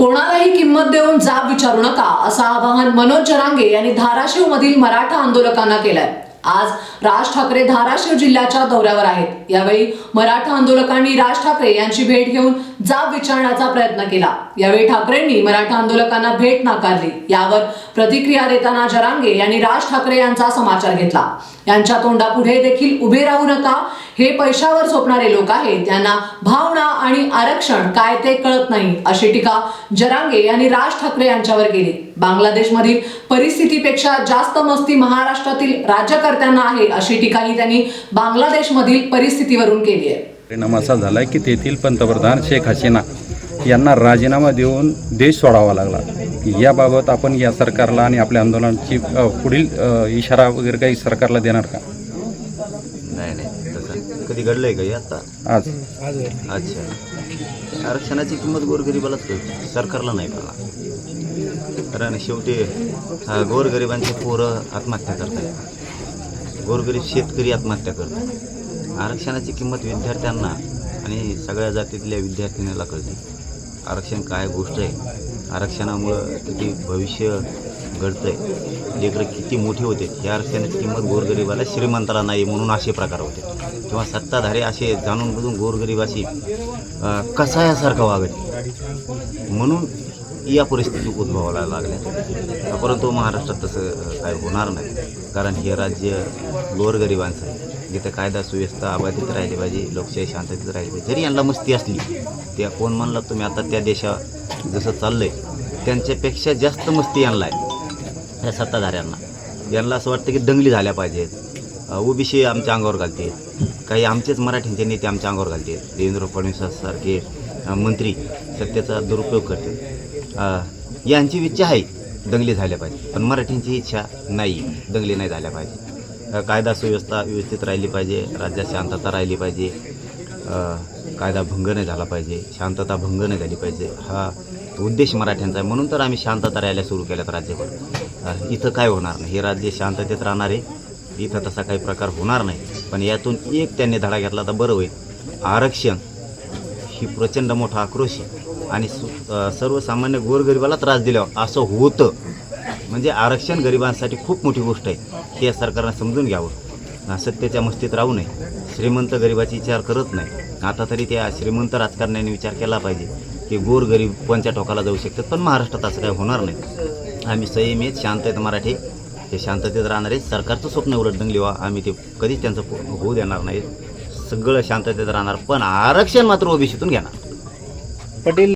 कोणालाही किंमत देऊन जाब विचारू नका असं आवाहन मनोज जरांगे यांनी धाराशिव मधील मराठा आंदोलकांना केलंय. आज राज ठाकरे धाराशिव जिल्ह्याच्या दौऱ्यावर आहेत. यावेळी मराठा आंदोलकांनी राज ठाकरे यांची भेट घेऊन जाब विचारण्याचा प्रयत्न केला. यावेळी ठाकरेंनी मराठा आंदोलकांना भेट नाकारली. यावर प्रतिक्रिया देताना जरांगे यांनी राज ठाकरे यांचा समाचार घेतला. त्यांच्या तोंडापुढे देखील उभे राहू नका. हे पैशावर झोपणारे लोक आहेत. त्यांना भावना आणि आरक्षण काय ते कळत नाही अशी टीका जरांगे यांनी राज ठाकरे यांच्यावर केली. बांगलादेशमधील परिस्थितीपेक्षा जास्त मस्ती महाराष्ट्रातील राज्यकर्त्यांना आहे अशी टीकाही त्यांनी बांगलादेशमधील परिस्थितीवरून केली आहे. परिणाम असा झाला की तेथील पंतप्रधान शेख हसीना यांना राजीनामा देऊन देश सोडावा लागला. याबाबत आपण या सरकारला आणि आपल्या आंदोलनाची पुढील इशारा वगैरे काही सरकारला देणार का? नाही नाही तसं कधी घडलंय का आता? आज. अच्छा. आरक्षणाची किंमत गोरगरिबालाच कळते सरकारला नाही कळणार. कारण शेवटी गोरगरिबांचे पोरं आत्महत्या करतात गोरगरीब शेतकरी आत्महत्या करतात. आरक्षणाची किंमत विद्यार्थ्यांना आणि सगळ्या जातीतल्या विद्यार्थिनीला कळते. आरक्षण काय गोष्ट आहे? आरक्षणामुळं किती भविष्य घडतंय. लेकरं किती मोठी होते. या आरक्षणाची किंमत गोरगरिबाला श्रीमंताला नाही म्हणून असे प्रकार होते. किंवा सत्ताधारी असे जाणून बुजून गोरगरिबाशी कसायासारखं वागत. म्हणून या परिस्थिती उद्भवायला लागल्या परंतु महाराष्ट्रात तसं काय होणार नाही. कारण हे राज्य गोरगरिबांचं आहे. जिथं कायदा सुव्यवस्था अबाधित राहिली पाहिजे लोकशाही शांततेत राहिली पाहिजे जरी यांना मस्ती असली त्या कोण म्हणलं तुम्ही आता त्या देशा जसं चाललं आहे त्यांच्यापेक्षा जास्त मस्ती यांना आहे. ह्या सत्ताधाऱ्यांना. यांना असं वाटतं की दंगली झाल्या पाहिजेत. ओबीसी आमच्या अंगावर घालते काही आमचेच मराठींचे नेते आमच्या अंगावर घालते देवेंद्र फडणवीसांसारखे मंत्री सत्तेचा दुरुपयोग करते यांची इच्छा आहे दंगली झाल्या पाहिजे पण मराठींची इच्छा नाही. दंगली नाही झाल्या पाहिजे कायदा सुव्यवस्था व्यवस्थित राहिली पाहिजे. राज्यात शांतता राहिली पाहिजे. कायदा भंग नाही झाला पाहिजे. शांतता भंग नाही झाली पाहिजे. हा उद्देश मराठ्यांचा आहे. म्हणून तर आम्ही शांतता राहायला सुरू केल्यात राज्यभर. इथं काय होणार नाही. हे राज्य शांततेत राहणार आहे इथं तसा काही प्रकार होणार नाही. पण यातून एक त्यांनी धडा घेतला तर बरं होईल. आरक्षण ही प्रचंड मोठा आक्रोश आहे. आणि सर्वसामान्य गोरगरिबाला त्रास दिल्यावर असं होतं. म्हणजे आरक्षण गरिबांसाठी खूप मोठी गोष्ट आहे. हे या सरकारनं समजून घ्यावं. सत्तेच्या मस्तीत राहू नये. श्रीमंत गरिबाची विचार करत नाही. आता तरी त्या श्रीमंत राजकारण्याने विचार केला पाहिजे की गोरगरीब कोणत्या टोकाला जाऊ शकतात? पण महाराष्ट्रात असं काही होणार नाही. आम्ही संयमी आहेत शांत आहेत मराठी. हे शांततेत राहणार. आहे सरकारचं स्वप्न उलट दंगली व्हा आम्ही ते कधीच त्यांचं होऊ देणार नाही सगळं शांततेत राहणार. पण आरक्षण मात्र ओबीसीतून घेणार. पटेल